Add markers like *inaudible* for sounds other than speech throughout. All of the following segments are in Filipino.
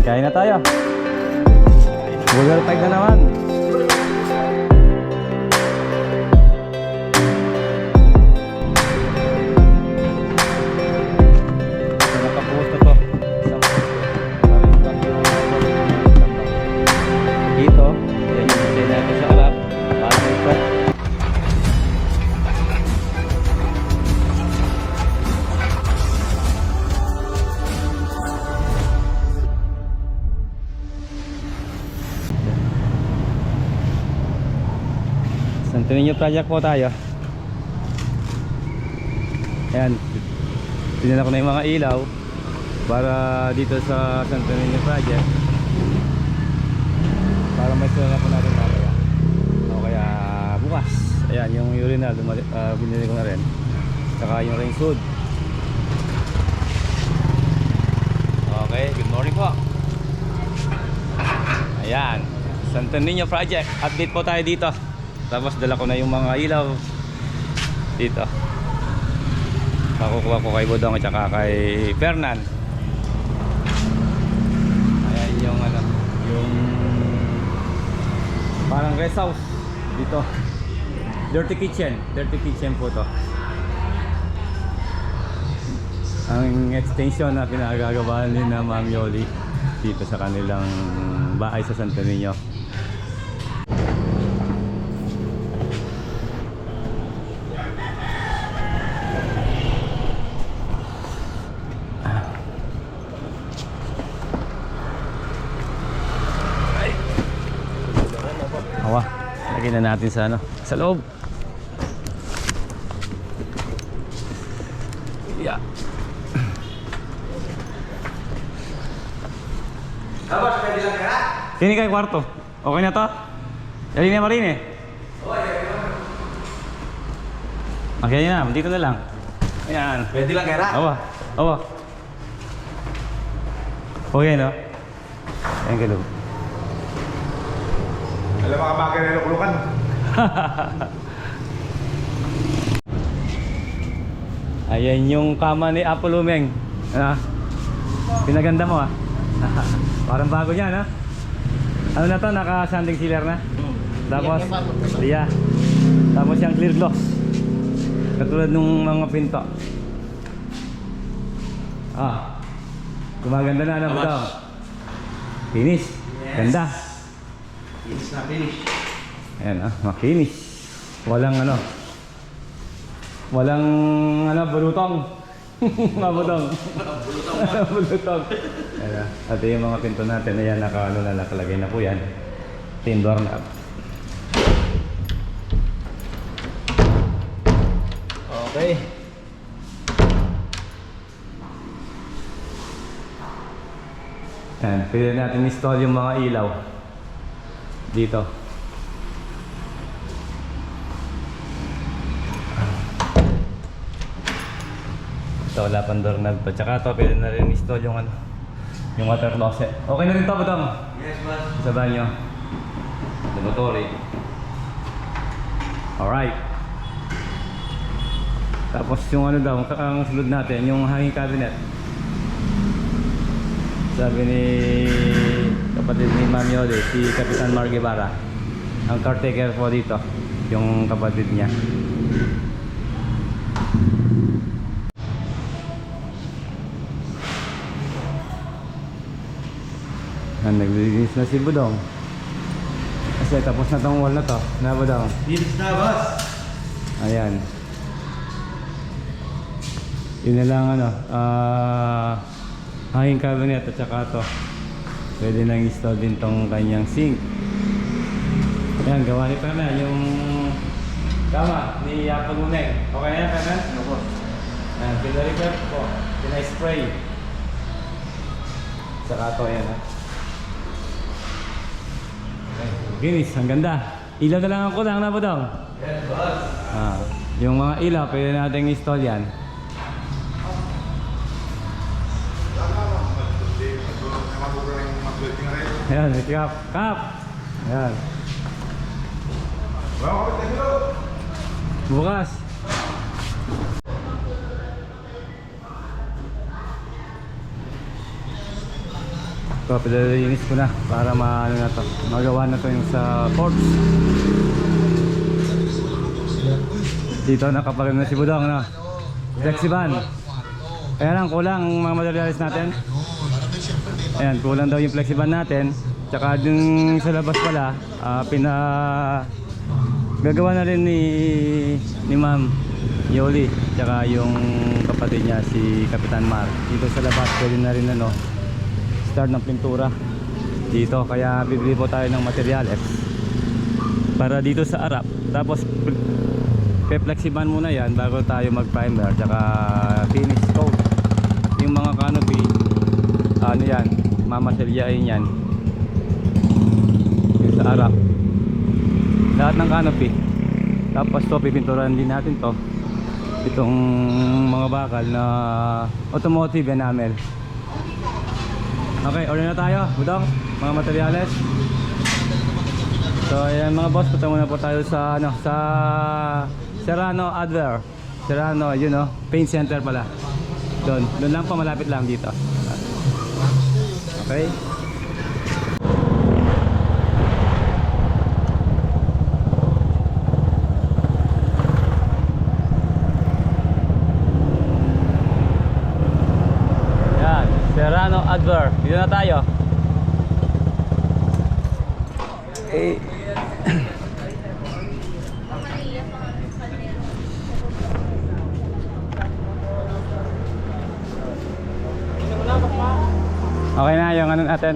Yan, kain na tayo. Burger fight na naman. Santo Niño project po tayo. Ayan. Tingnan ko na yung mga ilaw para dito sa Santo Niño project. Para may sila po natin mamaya. O kaya bukas. Ayan, yung urinal, ah, binili ko na rin. Saka yung rain food. Okay, good morning po. Ayan, Santo Niño Project. Update po tayo dito. Tapos dala ko na yung mga ilaw dito. Makukuha ko kay Budong at saka kay Fernan. Ayan yung ano, yung parang rest house dito. Dirty kitchen, dirty kitchen po to. Ang extension na pinagagawa ni na Ma'am Yoli dito sa kanilang bahay sa Santo Niño. Awa, na natin sa ano, sa loob. Yeah. Sini kayo kwarto. Okay na to? Dali na marin eh. Okay na, dito na lang. Ayan. Pwede lang kera. Awa, awa. Okay no? Ayan ka. Alam mga bagay na luklukan. *laughs* Ayan yung kama ni Apollo Meng. Ah, pinaganda mo ah. *laughs* Parang bago yan ah. Ano na to? Naka-sanding sealer na? Tapos, yeah. Tapos yung clear gloss. Katulad nung mga pinto. Ah. Gumaganda na ano ba daw? Finish. Ganda. Finish na finish. Ayan ah, makinis. Walang ano. Walang ano, bulutong. *laughs* mga bulutong. bulutong. *laughs* Ayan ah. At yung mga pinto natin, ayan, naka, ano na, nakalagay na po yan. Timber na. Okay. Ayan, pwede natin install yung mga ilaw. Dito. Ito, wala pang doorknob to. Tsaka to, pwede na rin install yung ano, yung water closet. Okay na rin to, Budong. Yes, boss. Sa banyo. Laboratory. Alright. Tapos yung ano daw, ang sunod natin, yung hanging cabinet. Sabi ni kapatid ni Ma'am Yoli, si Kapitan Mar Guevara. Ang caretaker po dito, yung kapatid niya. Ah, naglilinis na si Budong. Kasi tapos na tong wall na to. Na Budong? Finish na, boss. Ayan. Yun na lang ano, ah hanging cabinet at saka to. Pwede nang install din tong kanyang sink. Ayan, gawa ni Fernan yung kama ni Yapo Luneng. Okay na yan, Fernan? Ano, boss? Ayan, pina-repair ko. Pina-spray. Saka to, ayan ha. Ginis, ang ganda. Ilaw na lang ang kulang na po daw. Yes, boss. Ah, yung mga ilaw, pwede natin install yan. Ayan, may kap. Kap! Ayan. Bukas. Ito, pinalinis ko na para maano na to. Magawa na to yung sa ports. Dito nakapag na si Budong, no? Flexiban. Kaya lang, kulang ang mga materials natin. Ayan, kulang daw yung flexiban natin. Tsaka dun sa labas pala, ah, pina... Gagawa na rin ni, ni Ma'am Yoli. Tsaka yung kapatid niya, si Kapitan Mar. Dito sa labas, pwede na rin ano, start ng pintura. Dito, kaya bibili po tayo ng materials. Para dito sa arap. Tapos, pe-flexiban muna yan bago tayo mag-primer. Tsaka finish coat. Yung mga canopy, ano yan, mamaselyain yan. Yung sa arap. Lahat ng canopy. Tapos to, pipinturan din natin to. Itong mga bakal na automotive enamel. Okay, order na tayo. Budong, mga materyales. So, ayan mga boss, punta muna po tayo sa ano, sa Serrano Adver. Serrano, yun know, paint center pala. Doon, doon lang pa malapit lang dito. Okay? Yan, Serrano Adver. Dito na tayo. Eh, okay na yung ano natin?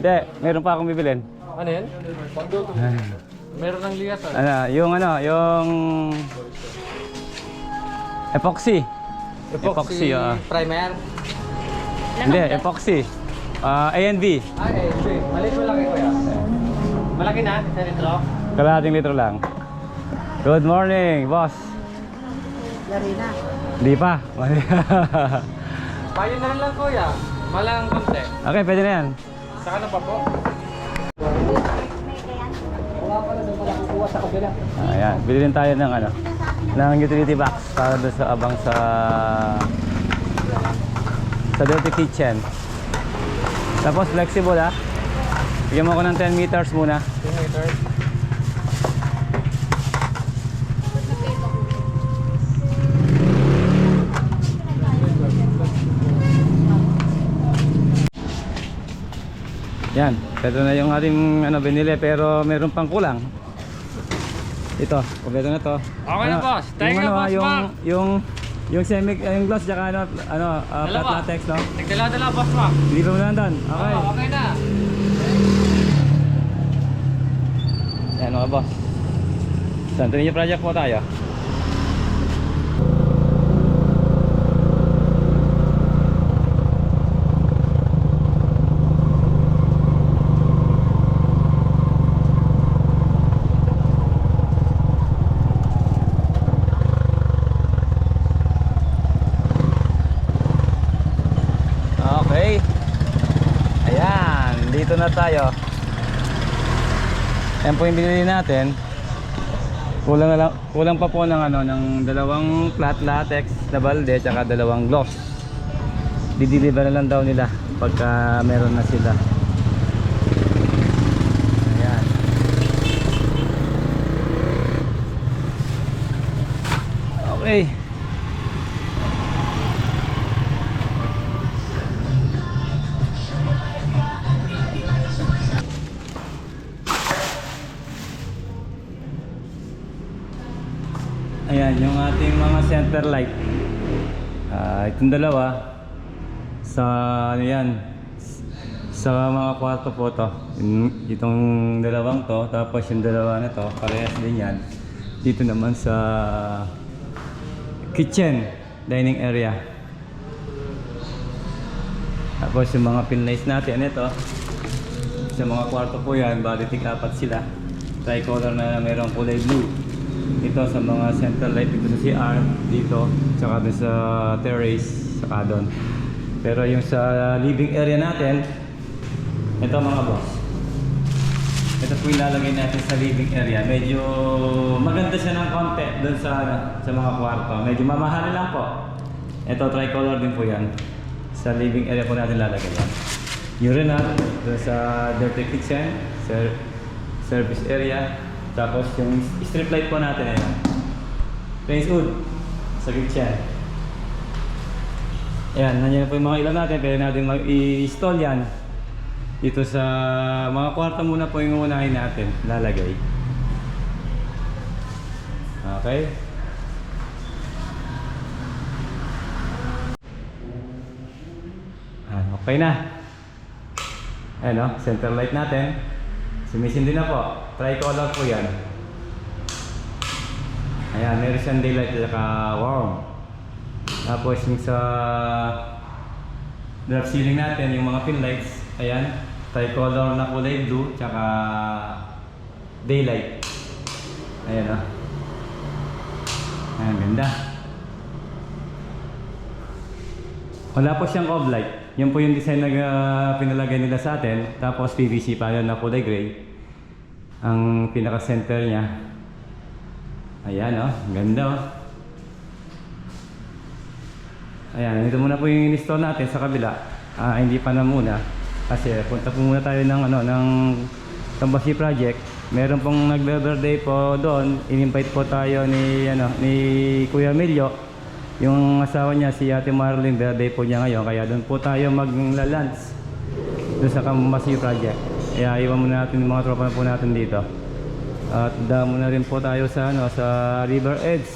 Hindi, meron pa akong bibilin. Ano yan? Pagluto. Meron ng liyasan. Ano, yung ano, yung epoxy. Epoxy, ah. Primer. Hindi, epoxy. Ah, ANV. Eh, sige. Maliit mo laki ko yan. Malaki na, sa litro. Kalahating litro lang. Good morning, boss. Yari na. Hindi pa. *laughs* Payo na lang kuya. Malang konti. okay, pwede na yan. Saka na pa po. Ayan, bili din tayo ng ano, ng utility box para doon sa abang sa sa dirty kitchen. Tapos flexible ha. Bigyan mo ako ng 10 meters muna. 2 meters. Yan, ito na yung ating ano binili pero meron pang kulang. Ito, kompleto na to. Okay na, boss. Thank you, ano, boss, yung, Mark. yung yung semi yung gloss tsaka ano ano ah, flat latex no. Nagdala-dala boss mo. Hindi pa mo na doon. Okay. Oo, okay na. Yan mga boss. Santo Niño project po tayo. Okay. Ayan, dito na tayo. Yan po yung binili natin. Kulang, na lang, kulang pa po ng, ano, ng dalawang flat latex na balde tsaka dalawang gloss. Dideliver na lang daw nila pagka meron na sila. Ayan, yung ating mga center light. Ah, itong dalawa sa ano yan sa mga kwarto po to. Itong dalawang to, tapos yung dalawa na to, parehas din yan. Dito naman sa kitchen, dining area. Tapos yung mga pin lights natin, ito. Sa mga kwarto po yan, bali tig apat sila. Tricolor na mayroong kulay blue. Ito sa mga central light dito sa CR, dito, tsaka dun sa terrace, saka doon. Pero yung sa living area natin, ito mga boss. Ito po ilalagay natin sa living area. Medyo maganda siya ng konti doon sa, sa mga kwarto. Medyo mamahal lang po. Ito tricolor din po yan. Sa living area po natin lalagay yan. urinal, doon sa dirty kitchen, ser service area, tapos yung strip light po natin ayan. Plains wood sa kitchen. Ayan, nandiyan po yung mga ilaw natin, pwede natin mag-i-install yan. Dito sa mga kwarto muna po yung unahin natin, lalagay. Okay. Okay na. Ayan o, center light natin. Sumisindi na po. Tricolor po yan. Ayan, meron siyang daylight at saka warm. Tapos yung sa drop ceiling natin, yung mga pin lights, ayan, tricolor na kulay blue, tsaka daylight. Ayan o. Ayan, ganda. Wala po siyang cob light. Yan po yung design na uh, pinalagay nila sa atin. Tapos PVC pa yun na kulay gray. Ang pinaka-center niya. Ayan oh, ganda oh. Ayan, ito muna po yung install natin sa kabila. Ah, hindi pa na muna. Kasi punta po muna tayo ng ano ng Tambasi Project. Meron pong nagbe-birthday po doon. In-invite po tayo ni ano ni Kuya Emilio. Yung asawa niya si Ate Marlene, birthday po niya ngayon. Kaya doon po tayo magla-lunch doon sa Tambasi Project. Kaya iwan muna natin yung mga tropa po natin dito. At damo na rin po tayo sa ano sa River Edge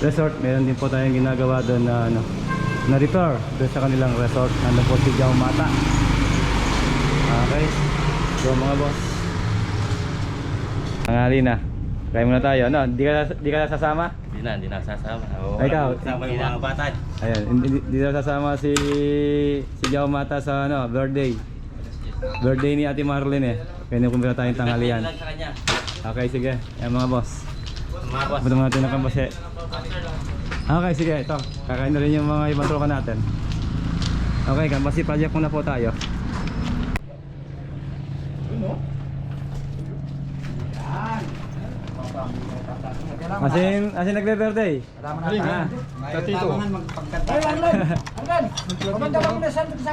Resort. Meron din po tayong ginagawa doon na ano na repair doon sa kanilang resort. Nandun po si Jao Mata. Okay. So mga boss. Tangali na. Kaya muna tayo. Ano, di ka di ka sasama? Hindi na, hindi na sasama. Oo, Ay, ikaw? Kasama yung mga bata. Ayan, hindi, hindi na sasama si si Jao Mata sa ano, birthday. Birthday ni Ate Marlene eh. Kaya kumpira tayong tanghalian. Okay, sige. Yan mga boss. Mga boss. Punta muna natin ng kambase. Okay, sige. Ito. Kakain na rin yung mga ibang tropa natin. Okay, kambasi project muna po tayo. Asin, asin nagbe-birthday. Ah, Tatito. Ka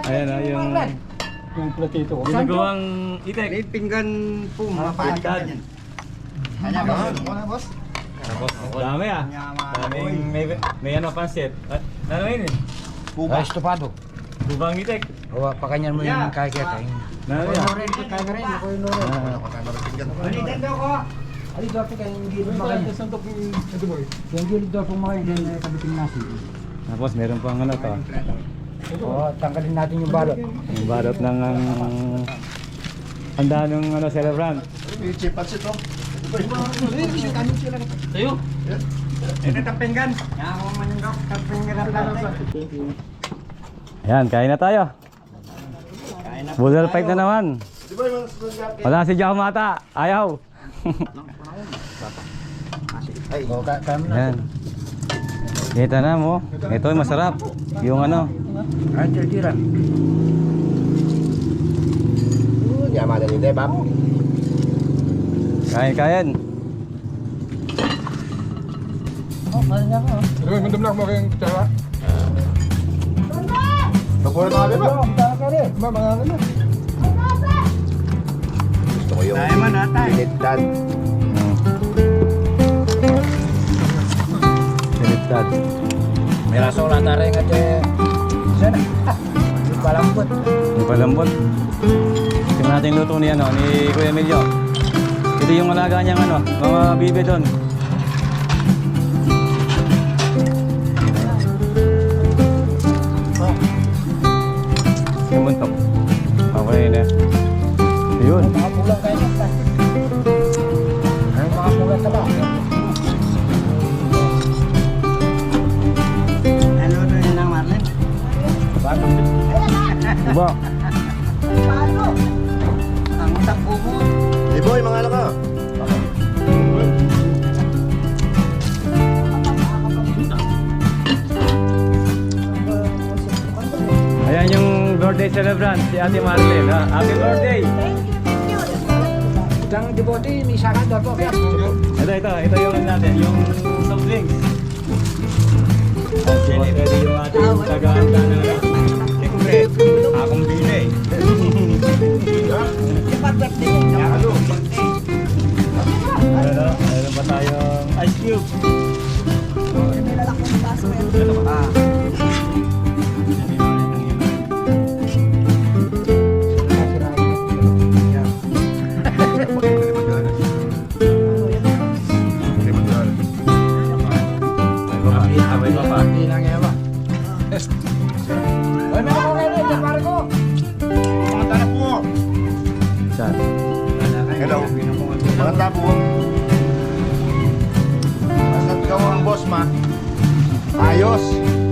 ayan na yung Yung platito. ginagawang itek. May pinggan po, ka Pinggan. ganyan. Kanya ba? Ano boss? Dami ah. Daming may, may ano pansit. Ah, Ano yun eh? Puba. estopado. Bubang itek. O, pakanyan mo yung kakita. Ano yan? Kaya ka rin, ako yung nore. Ah. Balitan daw ko! Ali daw po kayong gilid makain. Yung gilid daw po makain, then kabiting nasi. Tapos meron pang ano to. O, tanggalin natin yung balot. Yung balot ng ang handa ng ano celebrant. May chipat ito. Tayo. Ito ang pinggan. Yan ako manindok. Ang pinggan ang lalaki. Ayan, kain na tayo. Fight na naman. Di ba yung mga Wala si Jao Mata. Ayaw. *laughs* Ay, O, ka- kaya mo na. Ayan. Kita na mo. Ito yung masarap. Yung ano. Ay, tira. yaman na nila, Bab. Kain, kain. O, kaya niya ko. Pagpura mga beba. O, tama ka rin. Gusto ko yung pinitad. Siniptad. May raso lang rin at eh. Sana. Yung palambot. Yung palambot. Tingnan natin yung luto ni, ano, ni Kuya Emilio. Ito yung alaga niyang ano, mga bibe doon. Sumuntok. Okay na. Yun. Diba? Ang utak po mo. Di boy, mga anak ka. Ayan yung birthday celebrant, si Ate Marlene. Ha? Happy birthday! Itang dibote, may sakan daw po. Ito, ito. Ito yung ano natin, yung soft drinks. At Eddie yung ating tagahanda na Siyempre, akong bili eh. Ano? Ano? Ano ba tayong ice cube? Nilalak mo yung baso yan. Ano ba? Ah. Saan? Hello. Maganda po. Basta ikaw ang boss, ma. Ayos. Ay,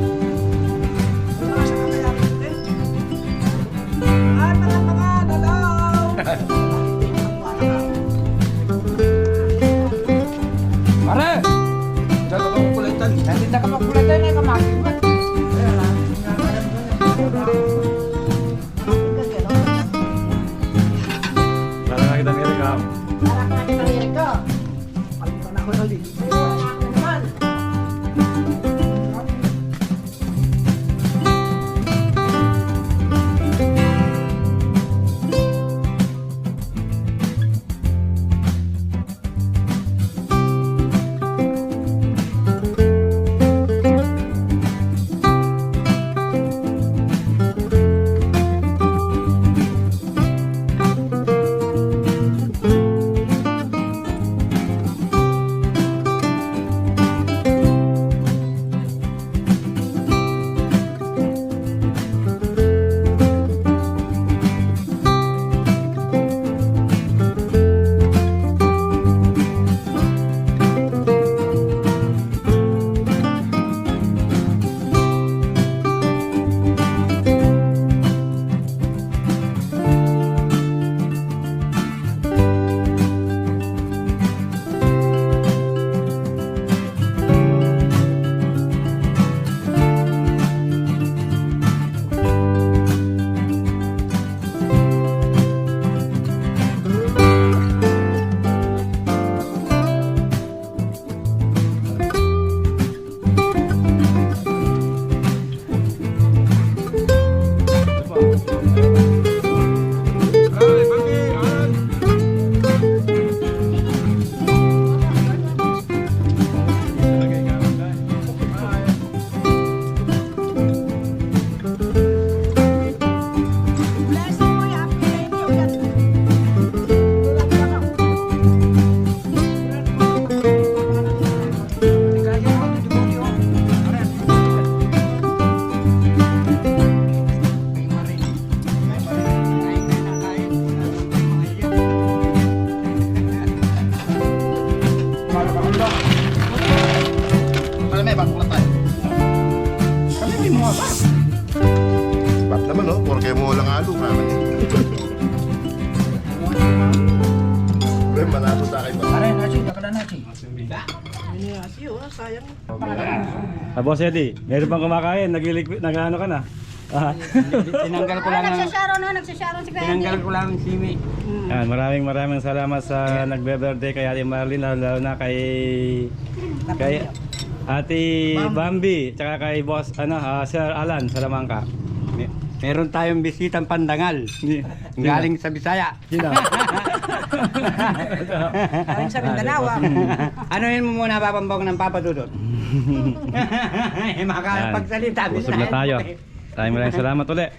Ah, Boss Eddie, meron pang kumakain, naglilig, nag-ano ka na. Ah. Tinanggal ko lang ang... nagsasharon na, nagsasharon si Kuya Tinanggal ko lang ang simi. Yan, maraming maraming salamat sa nagbe-birthday kay Ate Marlene, lalo, lalo na kay kay Ate Bambi, tsaka kay Boss ano, ah, Sir Alan Salamangka. Me- Meron tayong bisitang pandangal. Galing sa Bisaya. Sino? *laughs* Galing sa Mindanao, ah. ano yun mo muna papambog ng Papa Dudot? Makakapagsalita. *laughs* Usap na tayo. Maraming maraming salamat ulit.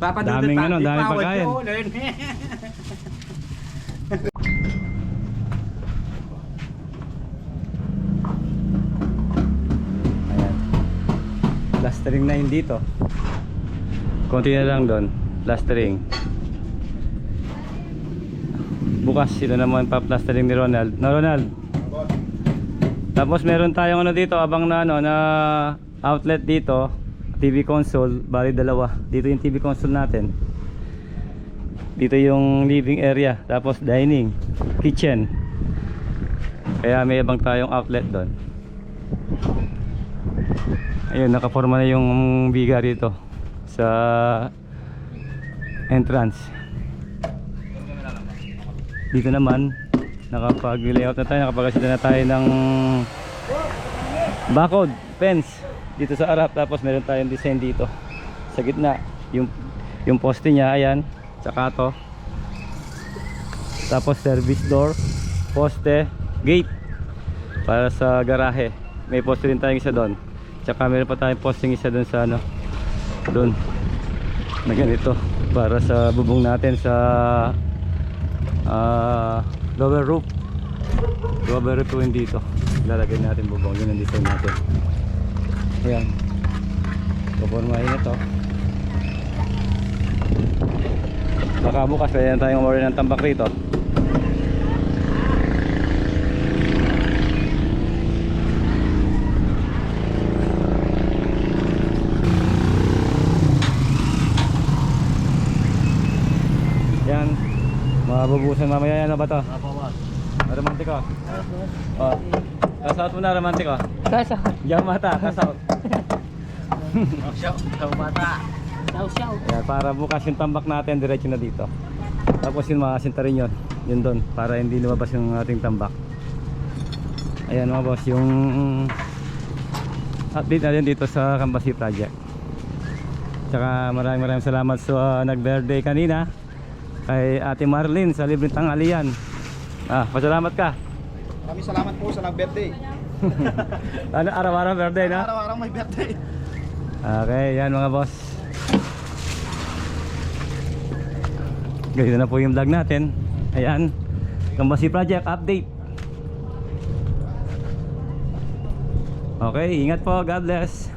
Papa Dudot. Daming pa- ano, daming pa, pagkain. Ayan. Plastering na yun dito. Konti na lang doon. Plastering. Bukas ito naman pa plastering ni Ronald. Na Ronald. Tapos meron tayong ano dito abang na ano na outlet dito. TV console, bali dalawa. Dito yung TV console natin. Dito yung living area, tapos dining, kitchen. Kaya may abang tayong outlet doon. Ayun, nakaforma na yung biga rito sa entrance. Dito naman, nakapag-layout na tayo, nakapag-asita na tayo ng bakod, fence dito sa harap. Tapos meron tayong design dito. Sa gitna yung yung poste niya ayan tsaka to. Tapos service door poste gate. Para sa garahe may poste rin tayong isa doon. Tsaka meron pa tayong posting isa doon sa ano doon. Na ganito para sa bubong natin sa ah, lower roof. Lower roof po dito. Ilalagay natin bubong. Yun design natin. Ayan. Pupormahin ito. Baka bukas pwede na tayong umorder ng tambak rito. Yan. Mabubusan mamaya yan. Ano ba to? Romantiko. Oh. Kasout mo na romantiko. Kasa. Diyan mata, kasout. Siyaw, siyaw. Ayan, para bukas yung tambak natin, diretso na dito. Tapos yung makasinta rin yun. Yun doon, para hindi lumabas yung ating tambak. Ayan mga boss, yung update natin dito sa Kambasi Project. Tsaka maraming maraming salamat sa nag-birthday kanina kay Ate Marlene sa libreng tanghalian. Ah, pasalamat ka. Maraming salamat po sa nag-birthday. *laughs* Ano, araw-araw birthday na? Araw-araw may birthday. Okay, yan mga boss. Ganito na po yung vlog natin. Ayan. Kambasi Project update. Okay, ingat po. God bless.